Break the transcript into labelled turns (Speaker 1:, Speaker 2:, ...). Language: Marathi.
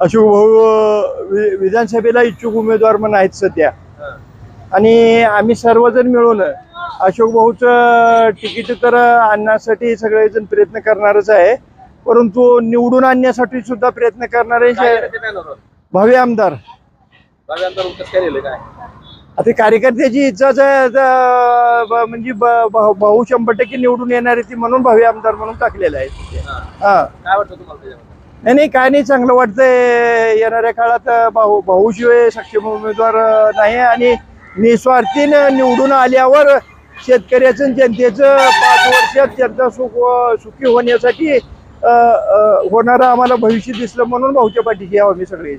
Speaker 1: अशोक भाऊ वि- विधानसभेला इच्छुक उमेदवार म्हणून आहेत सध्या. आणि आम्ही सर्वजण मिळून अशोक भाऊचं तिकीट तर आणण्यासाठी सगळेजण प्रयत्न करणारच आहे परंतु निवडून आणण्यासाठी सुद्धा प्रयत्न करणारे
Speaker 2: काय
Speaker 1: शे-
Speaker 2: करायचं बॅनरवर
Speaker 1: भावी आमदार
Speaker 2: काय लिहिलं काय
Speaker 1: आता कार्यकर्त्याची इच्छाच आहे आता ब- म्हणजे ब- भाऊ भाऊ शंभर टक्के निवडून येणार आहे ती म्हणून भावी आमदार म्हणून टाकलेलं आहे.
Speaker 2: हा.
Speaker 1: हा
Speaker 2: काय वाटतं तुम्हाला
Speaker 1: नाही नाही काय नाही चांगलं वाटतंय. येणाऱ्या काळात भाऊ भाऊशिवाय सक्षम उमेदवार नाही आणि निस्वार्थीनं निवडून आल्यावर शेतकऱ्याचं आणि जनतेचं पाच वर्षात जनता सुख सुखी होण्यासाठी होणारं आम्हाला भविष्य दिसलं म्हणून भाऊच्या पाठीशी यावं आम्ही सगळे